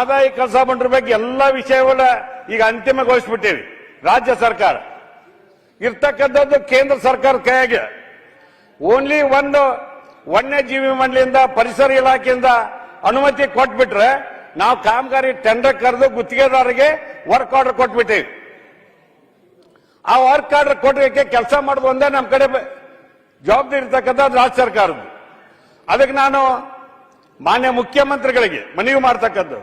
ಮಾದಾಯಿ ಕೆಲಸ ಬಂಡ್ರ ಬಗ್ಗೆ ಎಲ್ಲ ವಿಷಯಗಳ ಈಗ ಅಂತಿಮಗೊಳಿಸ್ಬಿಟ್ಟೇವಿ, ರಾಜ್ಯ ಸರ್ಕಾರ. ಇರ್ತಕ್ಕಂಥದ್ದು ಕೇಂದ್ರ ಸರ್ಕಾರ ಕೈಯಾಗೆ. ಓನ್ಲಿ ಒಂದು ವನ್ಯಜೀವಿ ಮಂಡಳಿಯಿಂದ, ಪರಿಸರ ಇಲಾಖೆಯಿಂದ ಅನುಮತಿ ಕೊಟ್ಬಿಟ್ರೆ ನಾವು ಕಾಮಗಾರಿ ಟೆಂಡರ್ ಕರೆದು ಗುತ್ತಿಗೆದಾರರಿಗೆ ವರ್ಕ್ ಆರ್ಡರ್ ಕೊಟ್ಬಿಟ್ಟೇವಿ. ಆ ವರ್ಕ್ ಆರ್ಡರ್ ಕೊಡಲಿಕ್ಕೆ ಕೆಲಸ ಮಾಡೋದು ಒಂದೇ ನಮ್ಮ ಕಡೆ ಜವಾಬ್ದಾರಿ ಇರ್ತಕ್ಕಂಥದ್ದು ರಾಜ್ಯ ಸರ್ಕಾರದ್ದು. ಅದಕ್ಕೆ ನಾನು ಮಾನ್ಯ ಮುಖ್ಯಮಂತ್ರಿಗಳಿಗೆ ಮನವಿ ಮಾಡ್ತಕ್ಕದ್ದು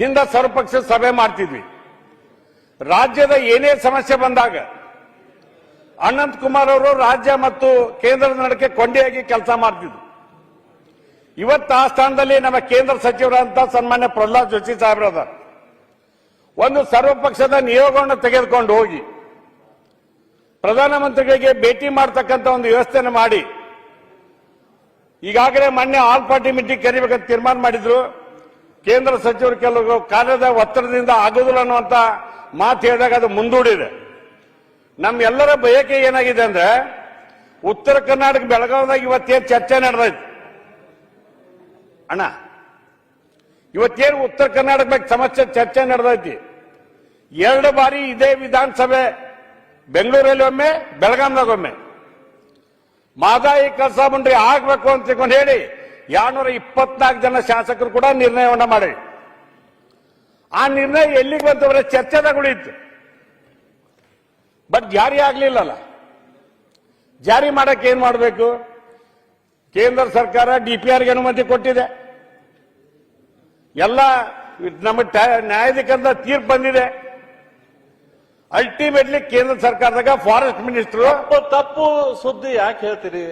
ಹಿಂದೆ ಸರ್ವಪಕ್ಷ ಸಭೆ ಮಾಡ್ತಿದ್ವಿ. ರಾಜ್ಯದ ಏನೇ ಸಮಸ್ಯೆ ಬಂದಾಗ ಅನಂತ್ ಕುಮಾರ್ ಅವರು ರಾಜ್ಯ ಮತ್ತು ಕೇಂದ್ರದ ನಡಕ್ಕೆ ಕೊಂಡಿಯಾಗಿ ಕೆಲಸ ಮಾಡ್ತಿದ್ರು. ಇವತ್ತು ಆ ಸ್ಥಾನದಲ್ಲಿ ನಮ್ಮ ಕೇಂದ್ರ ಸಚಿವರಂತ ಸನ್ಮಾನ್ಯ ಪ್ರಹ್ಲಾದ್ ಜೋಶಿ ಸಾಹೇಬ್ರದ ಒಂದು ಸರ್ವಪಕ್ಷದ ನಿಯೋಗವನ್ನು ತೆಗೆದುಕೊಂಡು ಹೋಗಿ ಪ್ರಧಾನಮಂತ್ರಿಗಳಿಗೆ ಭೇಟಿ ಮಾಡತಕ್ಕಂತ ಒಂದು ವ್ಯವಸ್ಥೆಯನ್ನು ಮಾಡಿ ಈಗಾಗಲೇ ಮೊನ್ನೆ ಆಲ್ ಪಾರ್ಟಿ ಮೀಟಿಂಗ್ ಕರಿಬೇಕಂತ ತೀರ್ಮಾನ ಮಾಡಿದ್ರು. ಕೇಂದ್ರ ಸಚಿವರು ಕೆಲವು ಕಾರ್ಯದ ಒತ್ತಡದಿಂದ ಆಗುದಿಲ್ಲ ಅನ್ನುವಂತ ಮಾತು ಹೇಳಿದಾಗ ಅದು ಮುಂದೂಡಿದೆ. ನಮ್ಮೆಲ್ಲರ ಬಯಕೆ ಏನಾಗಿದೆ ಅಂದ್ರೆ, ಉತ್ತರ ಕರ್ನಾಟಕ ಬೆಳಗಾವಿದಾಗ ಇವತ್ತೇನು ಚರ್ಚೆ ನಡೆದೈತಿ. ಅಣ್ಣ, ಇವತ್ತೇನು ಉತ್ತರ ಕರ್ನಾಟಕ ಬಗ್ಗೆ ಸಮಸ್ಯೆ, ಚರ್ಚೆ ನಡೆದೈತಿ. ಎರಡು ಬಾರಿ ಇದೇ ವಿಧಾನಸಭೆ, ಬೆಂಗಳೂರಲ್ಲಿ ಒಮ್ಮೆ ಬೆಳಗಾಂದಾಗ ಒಮ್ಮೆ. ಮಾದಾಯಿ ಕಸ ಬಂಡ್ರಿ ಆಗ್ಬೇಕು ಅಂತ ಹೇಳಿ ಎರಡ್ನೂರ ಇಪ್ಪತ್ನಾಲ್ಕು ಜನ ಶಾಸಕರು ಕೂಡ ನಿರ್ಣಯವನ್ನ ಮಾಡಿ ಆ ನಿರ್ಣಯ ಎಲ್ಲಿಗೆ ಬಂತವರ ಚರ್ಚೆದಾಗ ಉಳಿಯಿತು ಬಟ್ ಜಾರಿ ಆಗ್ಲಿಲ್ಲಲ್ಲ. ಜಾರಿ ಮಾಡಕ್ಕೆ ಏನ್ ಮಾಡಬೇಕು? ಕೇಂದ್ರ ಸರ್ಕಾರ ಡಿಪಿಆರ್ಗೆ ಅನುಮತಿ ಕೊಟ್ಟಿದೆ. ಎಲ್ಲ ನಮ್ಮ ನ್ಯಾಯಾಧಿಕರಣದ ತೀರ್ಪು ಬಂದಿದೆ. ಅಲ್ಟಿಮೇಟ್ಲಿ ಕೇಂದ್ರ ಸರ್ಕಾರದಾಗ ಫಾರೆಸ್ಟ್ ಮಿನಿಸ್ಟರ್ ತಪ್ಪು ಸುದ್ದಿ ಯಾಕೆ ಹೇಳ್ತೀರಿ?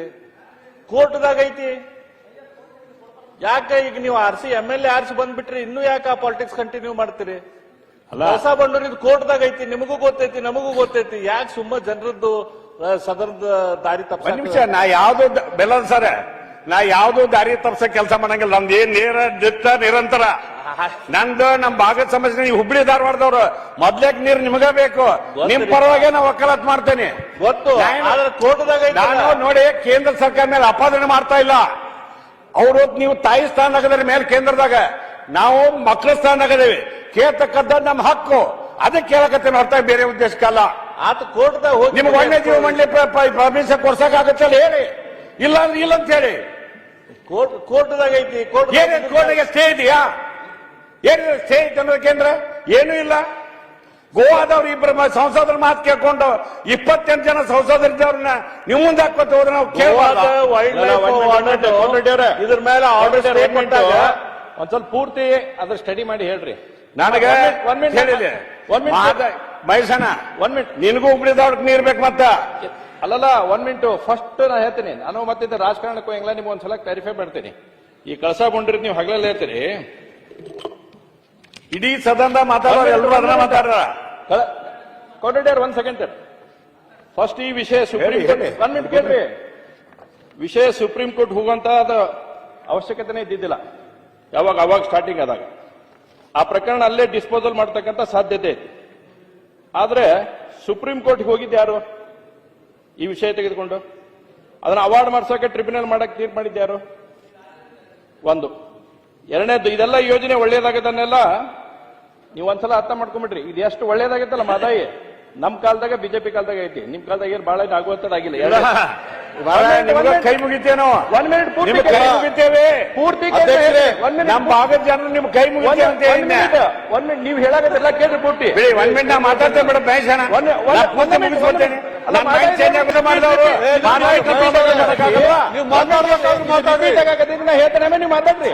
ಕೋರ್ಟ್ದಾಗ ಐತಿ. ಯಾಕೆ ಈಗ ನೀವು R C M L A R C ಬಂದ್ಬಿಟ್ರಿ ಇನ್ನೂ ಯಾಕೆ ಆ ಪಾಲಿಟಿಕ್ಸ್ ಕಂಟಿನ್ಯೂ ಮಾಡ್ತೀರಿ? ಹೊಸ ಬಂಡೂರಿದ್ ಕೋರ್ಟ್ದಾಗ ಐತಿ ನಿಮಗೂ ಗೊತ್ತೈತಿ ನಮಗೂ ಗೊತ್ತೈತಿ. ಯಾಕೆ ಸುಮ್ಮ ಜನರದ್ದು ಸದನದ ದಾರಿ ತಪ್ಪ ನಿಮಿಷ ನಾ ಯಾವ್ದು ಬೆಲ್ಲದ ಸರ ನಾ ಯಾವ್ದು ದಾರಿ ತಪ್ಪಿಸ ಕೆಲಸ ಮಾಡಂಗಿಲ್ಲ. ನಮ್ದು ಏನ್ ನೇರ ದಿಟ್ಟ ನಿರಂತರ. ನಂದು ನಮ್ ಭಾಗದ ಸಮಸ್ಯೆ ನೀವು ಹುಬ್ಳಿ ಧಾರವಾಡದವ್ರು ಮೊದ್ಲೇಕ್ ನೀರು ನಿಮಗ ಬೇಕು. ನಿಮ್ ಪರವಾಗಿ ನಾ ವಕಾಲತ್ ಮಾಡ್ತೇನೆ. ಗೊತ್ತು. ನಾನು ನೋಡಿ ಕೇಂದ್ರ ಸರ್ಕಾರ ಮೇಲೆ ಅಪಾದನೆ ಮಾಡ್ತಾ ಇಲ್ಲ. ಅವರು ನೀವು ತಾಯಿ ಸ್ಥಾನ ಆಗದ್ರೆ ಮೇಲೆ ಕೇಂದ್ರದಾಗ ನಾವು ಮಕ್ಕಳ ಸ್ಥಾನದಾಗದೇವಿ ಕೇಳ್ತಕ್ಕಂಥ ನಮ್ಮ ಹಕ್ಕು. ಅದಕ್ಕೆ ಕೇಳಕತ್ತೇನೆ ಅರ್ಥ ಬೇರೆ ಉದ್ದೇಶಕ್ಕಲ್ಲ ಆತ ಕೋರ್ಟ್ದಾಗ ಹೋಗಿ ನಿಮ್ಗೆ ವನ್ಯಜೀವಿ ಮಂಡಳಿ ಪರ್ಮಿಷನ್ ಕೊಡ್ಸಕ್ ಆಗತ್ತಲ್ಲ ಹೇಳಿ. ಇಲ್ಲ ಅಂದ್ರೆ ಇಲ್ಲ ಅಂತ ಹೇಳಿ. ಕೋರ್ಟ್ ಕೋರ್ಟ್ದಾಗ ಐತಿ ಕೋರ್ಟ್ ಏನೇ ಕೋರ್ಟಿಗೆ ಸ್ಟೇ ಇದೆಯಾ? ಏನಿದೆ? ಸ್ಟೇ ಐತೆ ಕೇಂದ್ರ? ಏನೂ ಇಲ್ಲ. ಗೋವಾದವ್ರು ಇಬ್ಬರು ಸಂಸದರ ಮಾತು ಕೇಳ್ಕೊಂಡು ಇಪ್ಪತ್ತೆಂಟು ಜನ ಸಂಸದರಿದ್ದವ್ರನ್ನ ನೀವು ಮುಂದೆ ಹಾಕೋತ ಹೋದ್ರೆ ನಾವು ಇವ್ರೆ. ಇದ್ರ ಮೇಲೆ ಆರ್ಡರ್ ಸ್ಟೇಟ್ಮೆಂಟ್ ಒಂದ್ ಸ್ವಲ್ಪ ಪೂರ್ತಿ ಅದ್ರ ಸ್ಟಡಿ ಮಾಡಿ ಹೇಳ್ರಿ. ನನಗೆ ಒಂದ್ ಮಿನಿಟ್ ಹೇಳಿದೆ ಒಂದ್ ಮಿನಿಟ್ ಬಯಸಣ ಒಂದ್ ಮಿನಿಟ್ ನಿನಗೂ ಹುಬ್ಳಿದವ್ರಿಗೆ ನೀರ್ ಬೇಕು ಮತ್ತ? ಅಲ್ಲಲ್ಲ ಒಂದ್ ಮಿನಿಟ್ ಫಸ್ಟ್ ನಾ ಹೇಳ್ತೀನಿ. ನಾನು ಮತ್ತೆ ರಾಜಕಾರಣಕ್ಕೂ ಹೆಂಗ್ಲ ನಿಮ್ಗೆ ಒಂದ್ಸಲ ಕ್ಲಾರಿಫೈ ಮಾಡ್ತೀನಿ. ಈ ಕಳಸ ಬಂಡ್ರಿ ನೀವು ಹಗಲಲ್ಲಿ ಹೇಳ್ತೀರಿ. ಇಡೀ ಸದನದ ಮಾತಾಡೋರು ಎಲ್ಲರೂ ಅದನ್ನ ಮಾತಾಡ್ರ? ಕೋರ್ಡಿನೇಟರ್ ಒಂದ್ ಸೆಕೆಂಡ್ ಸರ್ ಫಸ್ಟ್ ಈ ವಿಷಯ ಸುಪ್ರೀಂ ಕೋರ್ಟ್ ಒನ್ ಒಂದ್ ಮಿನಿಟ್ ಕೇಳ್ರಿ. ವಿಷಯ ಸುಪ್ರೀಂ ಕೋರ್ಟ್ ಹೋಗುವಂತ ಅದು ಅವಶ್ಯಕತೆನೇ ಇದ್ದಿದ್ದಿಲ್ಲ. ಯಾವಾಗ ಅವಾಗ ಸ್ಟಾರ್ಟಿಂಗ್ ಆದಾಗ. ಆ ಪ್ರಕರಣ ಅಲ್ಲೇ ಡಿಸ್ಪೋಸಲ್ ಮಾಡ್ತಕ್ಕಂಥ ಸಾಧ್ಯತೆ ಐತಿ. ಆದ್ರೆ ಸುಪ್ರೀಂ ಕೋರ್ಟ್ಗೆ ಹೋಗಿದ್ದು ಯಾರು? ಈ ವಿಷಯ ತೆಗೆದುಕೊಂಡು. ಅದನ್ನ ಅವಾರ್ಡ್ ಮಾಡ್ಸೋಕೆ ಟ್ರಿಬ್ಯುನಲ್ ಮಾಡಕ್ಕೆ ತೀರ್ಪು ಮಾಡಿದ್ಯಾರು ಒಂದು. ಎರಡನೇದು ಇದೆಲ್ಲ ಯೋಜನೆ ಒಳ್ಳೇದಾಗದನ್ನೆಲ್ಲ ನೀವು ಒಂದ್ಸಲ ಅರ್ಥ ಮಾಡ್ಕೊಂಬಿಡ್ರಿ. ಇದು ಎಷ್ಟು ಒಳ್ಳೇದಾಗೈತಲ್ಲ ಮಾದಾಯಿ ನಮ್ ಕಾಲದಾಗ ಬಿಜೆಪಿ ಕಾಲದಾಗ ಐತಿ. ನಿಮ್ ಕಾಲದಾಗ ಏನ್ ಬಹಳ ಆಗುವಂತದಾಗಿಲ್ಲ ನಿಮ್ಗೆ ಕೈ ಮುಗಿತೇನೋ ಒಂದ್ ಮಿನಿಟ್ ಪೂರ್ತಿ ಕೈ ಕೇಳಿ. ಮುಗಿತೇವೆ ಪೂರ್ತಿ ನಮ್ ಭಾಗದ ಜನರು ನಿಮ್ ಕೈ ಮುಗಿತೇವೆ ಒಂದ್. ಮಿನಿಟ್ ನೀವು ಹೇಳಾಗತ್ತೆಲ್ಲ ಕೇಳ್ರಿ ಪೂರ್ತಿ. ಒಂದ್ ಮಿನಿಟ್ ನಾ ಮಾತಾಡ್ತೇನೆ ಮೇಡಮ್ ಮಹೇಶಣ್ಣ ಒಂದ್- ಒಂದ್- ನಾ ಪೂರ್ತಿ ಒಂದ್ ಮಿನಿಟ್, ಮುಗಿಸ್ಕೊಳ್ತೇನೆ. ಅಲ್ಲ, ನನ್ನ ಮೈಂಡ್ ಚೇಂಜ್ ಆಗುತ್ತೆ ಮಾಡಿದವರು ಏ, ನೀವು ಮಾನವ ಮಾತಾಡ್ಬೇಕಾದ್ರೆ ನೀವು ಮಾತಾಡ್ರಿ.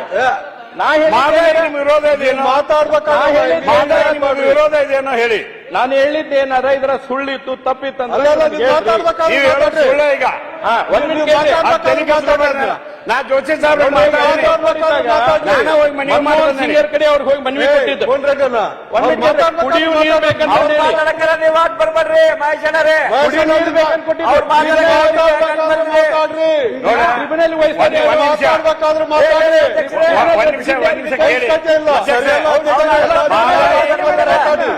ವಿರೋಧ ಇದೆಯೇನೋ? ಮಾತಾಡ್ಬೇಕಾದ್ರೆ ವಿರೋಧ ಇದೆಯೇನೋ ಹೇಳಿ. ನಾನು ಹೇಳಿದ್ದೇನಾರ ಇದರ ಸುಳ್ಳಿತ್ತು ತಪ್ಪಿತ್ತಂದ್ರೆ. ಸುಳ್ಳೆ ಈಗ. ನಾ ಜೋಶಿ ಸಾಹೇಬ್ರ. ಸಿಂಗರ್ ಕಡೆ ಅವ್ರಿಗೆ ಹೋಗಿ ಮನವಿ ಕೊಟ್ಟಿದ್ದು. ಕುಡಿಯುವ ನೀರು ಬೇಕಂತ. ಮಾತಾಡಕ್ಕೆಲ್ಲ ನೀವು ಮಾತಾಡ್ಬೇಕಾದ್ರೆ ಮಾತಾಡಿ.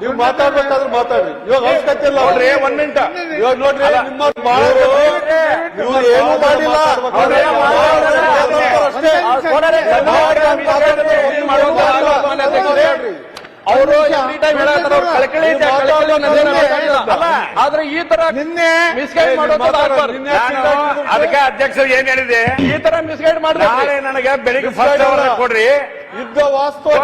ನೀವು ಮಾತಾಡ್ಬೇಕಾದ್ರೆ ಮಾತಾಡ್ರಿ ಇವಾಗ ಅವಶ್ಯಕತೆ ಇಲ್ಲ ನೋಡ್ರಿ ಒಂದ್ ಮಿನಿಟ್ ಇವಾಗ ನೋಡ್ರಿ ನಿಮ್ಮ ಬಹಳ ಇವ್ರು ಏನು ಮಾಡಿಲ್ಲ ಅಷ್ಟೇ ಆದ್ರೆ ಈ ತರ ನಿನ್ನೆ ಮಿಸ್ಗೈಡ್. ಅದಕ್ಕೆ ಅಧ್ಯಕ್ಷರು ಏನ್ ಹೇಳಿದೆ ಈ ತರ ಮಿಸ್ಗೈಡ್ ಮಾಡಿದ್ರೆ ನನಗೆ ಬೆಳಿಗ್ಗೆ ಫಸ್ಟ್ ಅವರ್ ಕೊಡ್ರಿ. ಯುದ್ಧ ವಾಸ್ತವ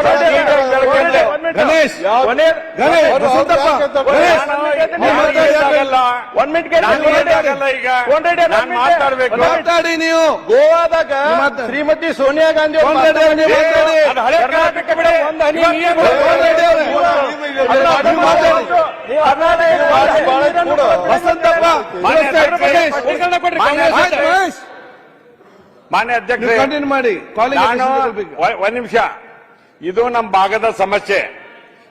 ಮಾತಾಡಿ. ನೀವು. ಗೋವಾದಾಗ ಶ್ರೀಮತಿ ಸೋನಿಯಾ ಗಾಂಧಿ. ವಸಂತಪ್ಪ. ಮಾನ್ಯ ಅಧ್ಯಕ್ಷ ಮಾಡಿ. ನಾನು ಒಂದ್ ನಿಮಿಷ. ಇದು ನಮ್ಮ ಭಾಗದ ಸಮಸ್ಯೆ.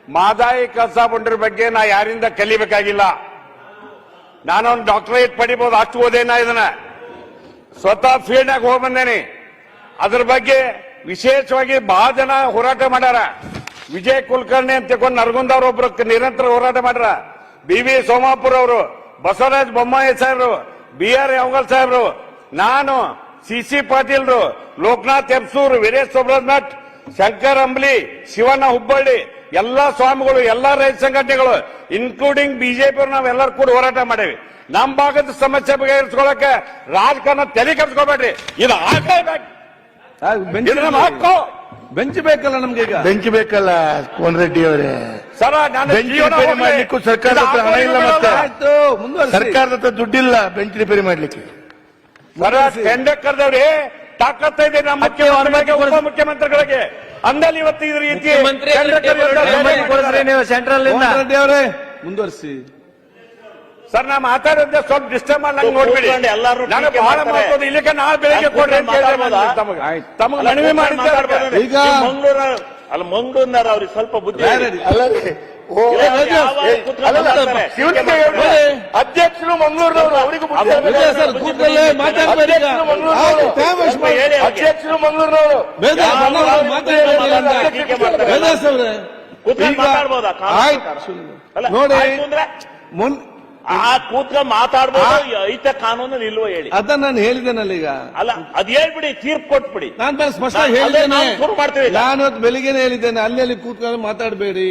ಮಾದಾಯಿ ಕಸ ಬಂಡ್ರ ಬಗ್ಗೆ ನಾ ಯಾರಿಂದ ಕಲಿಬೇಕಾಗಿಲ್ಲ? ನಾನೊಂದು ಡಾಕ್ಟರೇಟ್ ಪಡಿಬಹುದು ಅಷ್ಟು ಓದೇನ ಇದನ್ನ. ಸ್ವತಃ ಫೀಲ್ಡ್ನಾಗ ಹೋಗಿ ಬಂದೇನಿ. ಅದ್ರ ಬಗ್ಗೆ ವಿಶೇಷವಾಗಿ ಬಹಳ ಜನ ಹೋರಾಟ ಮಾಡ್ಯಾರ. ವಿಜಯ್ ಕುಲಕರ್ಣಿ ಅಂತ ತಿಳ್ಕೊಂಡು ನರಗುಂದ ಅವ್ರು ಒಬ್ರು ನಿರಂತರ ಹೋರಾಟ ಮಾಡ್ಯಾರ. ಬಿ ವಿ ಸೋಮಾಪುರ ಅವರು ಬಸವರಾಜ ಬೊಮ್ಮಾಯಿ ಸಾಹೇಬ್ರು ಬಿ ಆರ್ ಯಾವಗಲ್ ಸಾಹೇಬ್ರು. ನಾನು ಸಿ ಸಿ ಪಾಟೀಲ್ರು ಲೋಕನಾಥ್ ಎಬ್ಸೂರ್ ವೀರೇಶ್ ಸುಬ್ರಹ್ಮಠ್ ಶಂಕರ್ ಅಂಬ್ಲಿ ಶಿವಣ್ಣ ಹುಬ್ಬಳ್ಳಿ ಎಲ್ಲಾ ಸ್ವಾಮಿಗಳು ಎಲ್ಲಾ ರೈತ ಸಂಘಟನೆಗಳು ಇನ್ಕ್ಲೂಡಿಂಗ್ ಬಿಜೆಪಿ ನಾವೆಲ್ಲರೂ ಕೂಡ ಹೋರಾಟ ಮಾಡೇವಿ. ನಮ್ಮ ಭಾಗದ ಸಮಸ್ಯೆ ಬಗೆಹರಿಸ್ಕೊಳಕ್ಕೆ ರಾಜಕಾರಣ ತಲೆ ಕೆಡಿಸ್ಕೋಬೇಡ್ರಿ. ಇದು ಆಗ್ಲೇಬೇಕು ಹಕ್ಕು ಬೆಂಚ್ ಬೇಕಲ್ಲ ನಮ್ಗೆ ಈಗ? ಬೆಂಚ್ ಬೇಕಲ್ಲ ಕೋನ್ ರೆಡ್ಡಿ ಅವರೇ. ಸರ ನಾನು ಬೆಂಚ್ ರಿಪೇರಿ. ಮಾಡ್ಲಿಕ್ಕೂ ಸರ್ಕಾರದ ಹತ್ರ ಹಣ ಇಲ್ಲ ಮತ್ತೆ. ಸರ್ಕಾರದ ಹತ್ರ ದುಡ್ಡಿಲ್ಲ ಬೆಂಚ್ ರಿಪೇರಿ ಮಾಡ್ಲಿಕ್ಕೆ. ಕರೆದವ್ರಿ ತಾಕತ್ತೈದೆ ನಮ್ಮ ಮುಖ್ಯಮಂತ್ರಿಗಳಿಗೆ ಉಪ ಮುಖ್ಯಮಂತ್ರಿಗಳಿಗೆ ಅಂದಲ್ಲಿ ಇವತ್ತು ಇದ್ರ ರೀತಿ ಸೆಂಟ್ರಲ್ ಇಂದ ಅವರೇ ಮುಂದುವರಿಸಿ. ಸರ್ ನಾ ಮಾತಾಡೋದೇ ಸ್ವಲ್ಪ ಡಿಸ್ಟರ್ಬ್ ಮಾಡಿ ನೋಡ್ಬಿಡಿ. ಎಲ್ಲರೂ ನಾನು ಬಹಳ ಮಾಡ್ಬೋದು ಮಾತಾಡೋದು ಇಲ್ಲಿಗೆ ನಾಳೆ ಬೆಳಿಗ್ಗೆ ಕೊಡ್ರಿ ಅಂತ ಹೇಳಿದ್ರೆ? ತಮಗೆ. ಮನವಿ ಮಾಡಿದ್ದೆ ಈಗ ಮಂಗಳೂರ ಅಲ್ಲ ಮಂಗಳೂರಿನಾರ ಅವ್ರಿಗೆ ಸ್ವಲ್ಪ ಬುದ್ಧಿ. ಅಲ್ಲ ಅಧ್ಯಕ್ಷರು ಮಂಗಳೂರಿನವರು ಅವರಿಗೂ ಅಧ್ಯಕ್ಷರು ಮಂಗಳೂರಿನವರು. ನೋಡಿ ಆ ಕೂತ್ರ ಮಾತಾಡ್ಬೋದು? ಐತೆ ಕಾನೂನು ಇಲ್ವೋ ಹೇಳಿ. ಅದನ್ನ ನಾನು ಹೇಳಿದ್ದೇನಲ್ಲ ಈಗ. ಅಲ್ಲ ಅದ್ ಹೇಳ್ಬಿಡಿ ತೀರ್ಪು ಕೊಟ್ಬಿಡಿ. ನಾನು ಸ್ಪಷ್ಟ ಹೇಳಿದ್ದೇನೆ. ನಾನು ಬೆಳಿಗ್ಗೆನೆ ಹೇಳಿದ್ದೇನೆ. ಅಲ್ಲಿ ಅಲ್ಲಿ ಕೂತ್ಕೊಂಡು ಮಾತಾಡಬೇಡಿ.